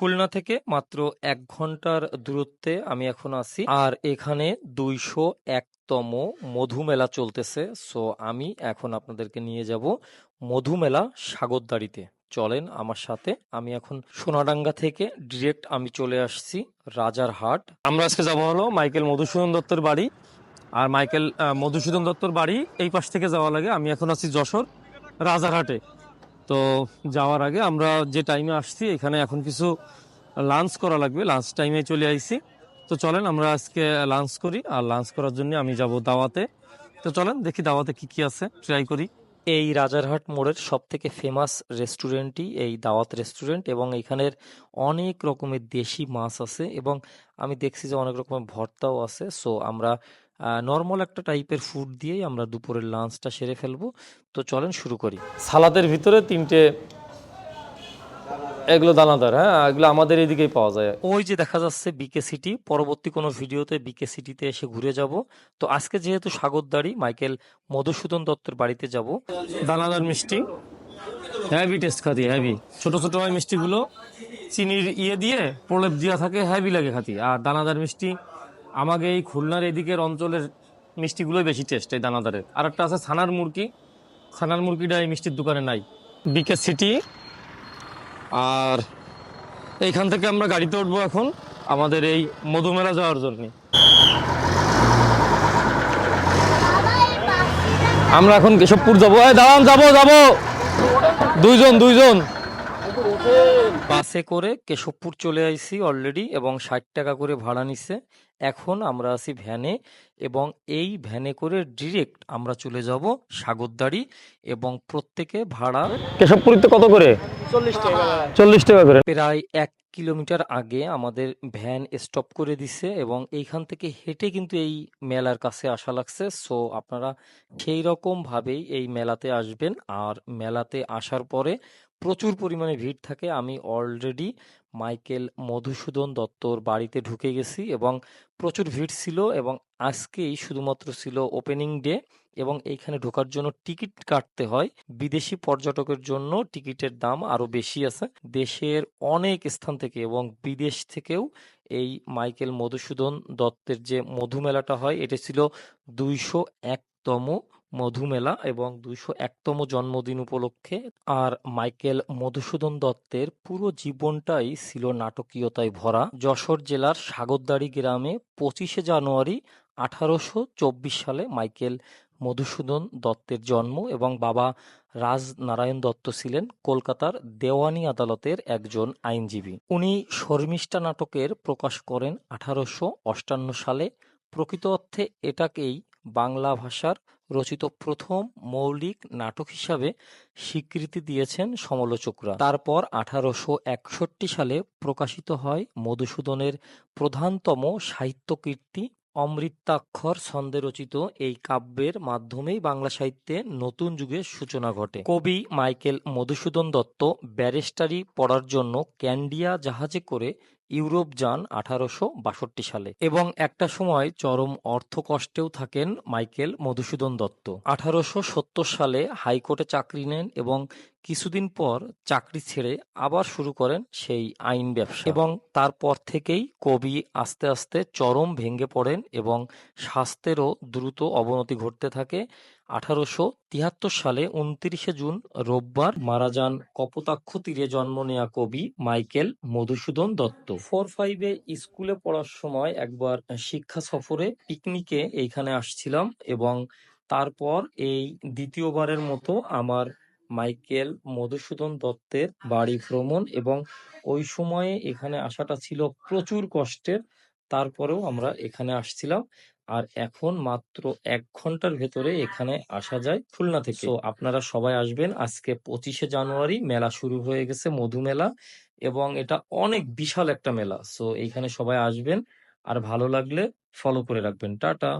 খুলনা থেকে মাত্র এক ঘণ্টার দূরত্বে আমি এখন আছি। আর এখানে দুইশো একতম মধুমেলা চলতেছে। সো আমি এখন আপনাদেরকে নিয়ে যাব মধু মেলা সাগরদাড়িতে। চলেন আমার সাথে। আমি এখন সোনাডাঙ্গা থেকে ডিরেক্ট আমি চলে আসছি রাজারহাট। আমরা আজকে যাব হলো মাইকেল মধুসূদন দত্তের বাড়ি। আর মাইকেল মধুসূদন দত্তর বাড়ি এই পাশ থেকে যাওয়া লাগে। আমি এখন আছি যশোর রাজারহাটে। তো যাওয়ার আগে আমরা যে টাইমে আসছি, এখানে এখন কিছু লাঞ্চ করা লাগবে। লাঞ্চ টাইমে চলে আইছি। তো চলেন, আমরা আজকে লাঞ্চ করি। আর লাঞ্চ করার জন্য আমি যাব দাওয়াতে। তো চলেন, দেখি দাওয়াতে কি কি আছে। ট্রাই করি। এই রাজারহাট মোড়ের সব থেকে ফেমাস রেস্টুরেন্টই এই দাওয়াত রেস্টুরেন্ট এবং এখানের অনেক রকমের দেশি মাছ আছে এবং আমি দেখছি যে অনেক রকমের ভর্তাও আছে। সো আমরা নর্মাল একটা টাইপের ফুড দিয়েই আমরা দুপুরের লাঞ্চটা সেরে ফেলব। তো চলেন শুরু করি। সালাদের ভিতরে তিনটে এগুলো দানাদার হ্যাঁ? এগুলো আমাদের এদিকেই পাওয়া যায়। ওই যে দেখা যাচ্ছে বিকে সিটি পরবর্তী কোনো ভিডিওতে বিকে সিটিতে এসে ঘুরে যাব। তো আজকে যেহেতু সাগরদাড়ি মাইকেল মধুসূদন দত্তের বাড়িতে যাব। দানাদার মিষ্টি হ্যাভি টেস্ট খাতি হ্যাভি ছোট ছোট হয় মিষ্টিগুলো চিনির ইয়ে দিয়ে প্রলেপ দেওয়া থাকে হ্যাভি লাগে খাতি। আর দানাদার মিষ্টি আমাকে এই খুলনার এদিকের অঞ্চলের মিষ্টিগুলোই বেশি টেস্ট এই দানাদারের। আর একটা আছে ছানার মুরগি। ছানার মুরগিটা এই মিষ্টির দোকানে নাই। বিকে সিটি আর এইখান থেকে আমরা গাড়িতে উঠবো এখন আমাদের এই মধুমেলা যাওয়ার জন্য। আমরা এখন কেশবপুর যাব। দাঁড়ান, যাব যাব। দুইজন দুইজন। বাসে করে কেশবপুর চলে আইছি অলরেডি এবং ষাট টাকা করে ভাড়া নিছে। এখন আমরা আছি ভ্যানে এবং এই ভ্যানে করে ডিরেক্ট আমরা চলে যাব সাগরদাড়ি এবং প্রত্যেকে ভাড়া কেশবপুরিতে কত করে? চল্লিশ টাকা। করে। প্রায় এক কিলোমিটার আগে আমাদের ভ্যান স্টপ করে দিছে এবং এইখান থেকে হেঁটে কিন্তু এই মেলার কাছে আসা লাগছে। সো আপনারা সেই রকম ভাবেই এই মেলাতে আসবেন। আর মেলাতে আসার পরে প্রচুর পরিমাণে ভিড় থাকে। আমি অলরেডি মাইকেল মধুসূদন দত্তর বাড়িতে ঢুকে গেছি এবং প্রচুর ভিড় ছিল এবং আজকেই শুধুমাত্র ছিল ওপেনিং ডে এবং এইখানে ঢোকার জন্য টিকিট কাটতে হয়। বিদেশি পর্যটকের জন্য টিকিটের দাম আরও বেশি আছে। দেশের অনেক স্থান থেকে এবং বিদেশ থেকেও এই মাইকেল মধুসূদন দত্তের যে মধুমেলাটা হয়, এটা ছিল দুইশো একতম মধুমেলা এবং দুইশো একতম জন্মদিন উপলক্ষে আর মাইকেল মধুসূদন দত্তের পুরো জীবনটাই ছিল নাটকীয়তায় ভরা। যশোর জেলার সাগরদাড়ি গ্রামে পঁচিশে জানুয়ারি আঠারোশো চব্বিশ সালে মাইকেল মধুসূদন দত্তের জন্ম এবং বাবা রাজনারায়ণ দত্ত ছিলেন কলকাতার দেওয়ানি আদালতের একজন আইনজীবী। উনি শর্মিষ্ঠা নাটকের প্রকাশ করেন আঠারোশো সালে। প্রকৃত অর্থে এটাকেই বাংলা ভাষার রচিত প্রথম মৌলিক নাটক হিসাবে স্বীকৃতি দিয়েছেন সমালোচকরা। তারপর আঠারোশো একষট্টি সালে প্রকাশিত হয় মধুসূদনের প্রধানতম সাহিত্যকীর্তি অমৃতাক্ষর ছন্দে রচিত এই কাব্যের মাধ্যমেই বাংলা সাহিত্যে নতুন যুগের সূচনা ঘটে। কবি মাইকেল মধুসূদন দত্ত ব্যারিস্টারি পড়ার জন্য ক্যান্ডিয়া জাহাজে করে ইউরোপ যান আঠারোশো বাষট্টি সালে এবং একটা সময় চরম অর্থকষ্টেও থাকেন মাইকেল মধুসূদন দত্ত। আঠারোশো সত্তর সালে হাইকোর্টে চাকরি নেন এবং কিছুদিন পর চাকরি ছেড়ে আবার শুরু করেন সেই আইন ব্যবসা। এবং তারপর থেকেই কবি আস্তে আস্তে চরম ভেঙে পড়েন এবং স্বাস্থ্যেরও দ্রুত অবনতি ঘটতে থাকে। আঠারোশো তিয়াত্তর সালে উনত্রিশে জুন রোববার মারা যান কপোতাক্ষ তীরে জন্ম নেয়া কবি মাইকেল মধুসূদন দত্ত। ফোর ফাইভে স্কুলে পড়ার সময় একবার শিক্ষা সফরে পিকনিকে এইখানে আসছিলাম এবং তারপর এই দ্বিতীয়বারের মতো আমার মাইকেল মধুসূদন দত্তের বাড়ি ভ্রমণ এবং ওই সময়ে এখানে আসাটা ছিল প্রচুর কষ্টের। তারপরেও আমরা এখানে আসছিলাম। আর এখন মাত্র এক ঘণ্টার ভেতরে এখানে আসা যায় খুলনা থেকে। তো আপনারা সবাই আসবেন। আজকে পঁচিশে জানুয়ারি মেলা শুরু হয়ে গেছে মধু মেলা। এবং এটা অনেক বিশাল একটা মেলা। সো এইখানে সবাই আসবেন। আর ভালো লাগলে ফলো করে রাখবেন। টাটা।